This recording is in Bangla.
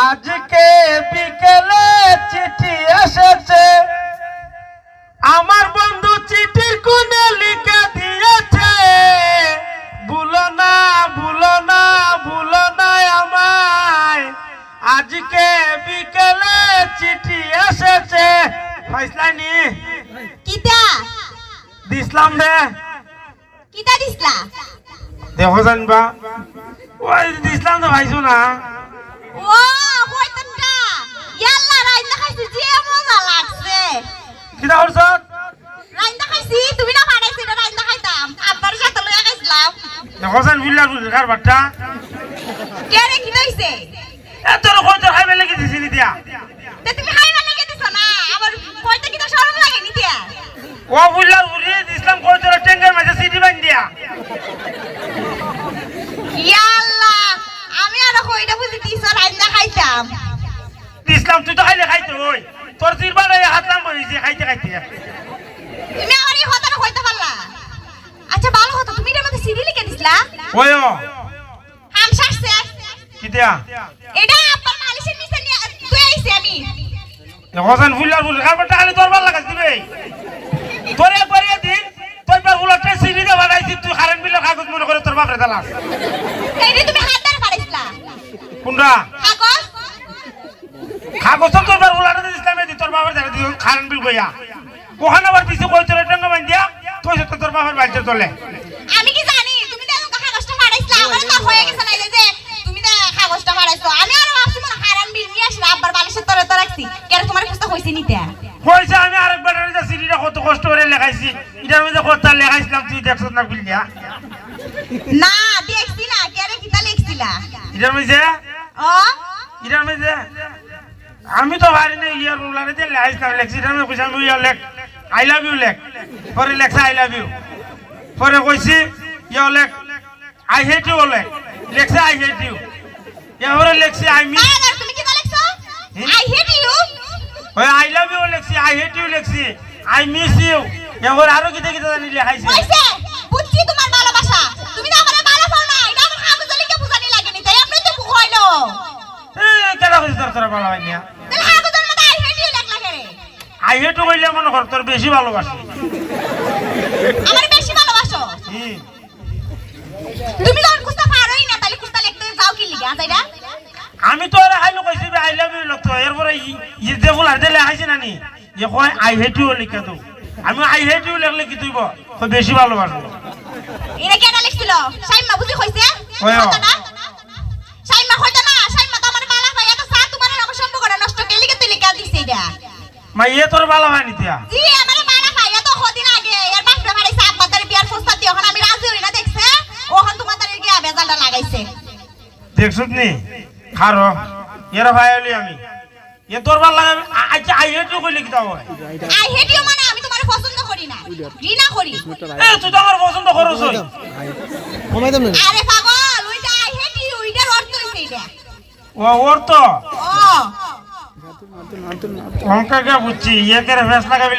আজকে বিকেলে চিঠি এসেছে। আমার বন্ধু চিঠির কোণে লিখে দিয়েছে ভুলো না ভুলো না ভুলো না আমায়। আজকে বিকেলে চিঠি এসেছে। ফাইসলাইনি কিতা? দিসলাম রে। কিতা দিছলা দেখো জানবা। ওই দিসলাম তো ভাইছো না। ও কইতনটা ইয়াল্লা রাইন্দা খাইছি তুমি না পারাইছি না খাইতাম আব্বার সাথে লইয়া খাইছিলাম বিল্লার কারবারটা কে হইছে এত রকম তো খাইবে লেগে দিছি তে তুমি খাইবা লাগে দিছ না আবার কইতে কি তো লাগে নি দিয়া ও বুঝলাম বুঝি দিসলাম কই তোর ট্যাঙ্কের মাঝে সিটি বান দিয়া ইয়াল্লা, আমি আর কইটা বুঝি দিছ রাইন্দা খাইতাম। দিসলাম তুই তো খাইলে খাইতে ওই তোর তিরবার হাত লাম বইছি খাইতে খাইতে। তুমি আমার এই হতাটা কইতে পারলা? আচ্ছা ভালো হতো। তুমি এর মধ্যে সিডি লিখে দিছলা? ওই হাম শাসছে কি দিয়া? এটা আব্বার মালিশের নিচে নিয়ে তুই আইছি আমি। দেখো জান বুঝলার বুঝে কারবারটা খালি তোর লাগাস দিবে তোর একবার দিন তোর বার উলাটে সিটি দে বানাইছি তুই কারেন্ট বিলের কাগজ মনে করে তোর বাপরে দালাস এই তুমি হাত ধরে কোনটা? কাগজ তোর বার উলাটে দিসলাম দি তোর বাপরে দাঁড়া দিও কারেন্ট বিল গইয়া ওখানে আবার দিছে কই তোর ট্যাঙ্ক বান দিয়া তো তোর চলে। আমি কি জানি? তুমি তো কাগজটা পারাইছলা আমার তো হয়ে গেছে নাইলে যে তুমি তো কাগজটা পারাইছো আমি আর ভাবছি মনে হারান বিল নিয়ে আসলে আব্বার বালিশের তলে তো রাখছি। কেন তোমার খুঁজতে হইছে নিতে কইছে আমি আরেকবার এটা কত কষ্ট করে লেখাইছি। এটার মধ্যে কথা লেখাইছিলাম তুই দেখছ না বিলিয়া না দেখছি না কেরে কিতা লিখছিলা? এটার মধ্যে? ও এটার মধ্যে? আমি তো পারি না ইয়ার রুলারে দিয়ে লেখাইছিলাম লেখছি এটার মধ্যে কইছে আমি ইয়ার লেখ আই লাভ ইউ লেখ। পরে লেখছে আই লাভ ইউ পরে কইছি ইয়া লেখ আই হেট ইউ লেখ। লেখছে আই হেট ইউ এবারে লেখছি আই মিস বাবা তুমি কিতা লিখছো? আই হেট ইউ ওই আই লাভ ইউ লেখছি আই হেট ইউ লেখছি আই মিস ইউ এবার আরও কিতা কিতা জানি লেখাইছি। বুঝছি তোমার ভালোবাসা। তুমি তো আমার ভালো পাও না এটা আমার কাগজে লিখে বুঝানি লাগেনি তাই আপনি তো বুঝাইলো এ কেডা কইছে তোর ভালো হয় না। তাহলে কাগজের মধ্যে আই হেট ইউ লেখলা কেরে আই হেট ইউ কইলে মনে কর তোর বেশি ভালোবাসি। আমার বেশি ভালোবাসো? তুমি যখন কুস্তা পারোই না তাহলে কুস্তা লিখতে যাও কি লিখে আজাইরা আমি তো আর হাইলো কইছি আই লাভ ইউ লিখতো এরপরে ই যে ফুলার দিলে হাইছে না যে কয় আই হেট ইউ লিখে তো আমি আই হেট ইউ লিখলে কি তুইব? কই বেশি ভালোবাসবো। এটা কেন লিখছিল? সাইমা বুঝি কইছে? ওই না? মা ইয়ে তোর ভালো হয় নিতিয়া জি আমার বালা ভাই এত কদিন আগে। এর বাপরে বাড়াইছে আব্বা তার বিয়ার প্রস্তাব দিয়ে। এখন আমি রাজি হই না দেখছে? ওখান তোমার তার গিয়া বেজালটা লাগাইছে। দেখছত নি? খারো এর ভাই হলি আমি। এ তোর ভালো লাগে আচ্ছা আই হেট ইউ কইলে কি হয়? আই হেট ইউ মানে আমি তোমার পছন্দ করি না। ঘৃণা করি। এ তুই তো আমার পছন্দ করছ ওই কমাই দাম না। আরে পাগল ওইটা আই হেট ইউ ওইটার অর্থ হইছে এটা ও তো? ও। ইয়ে করে ফেস লাগাবি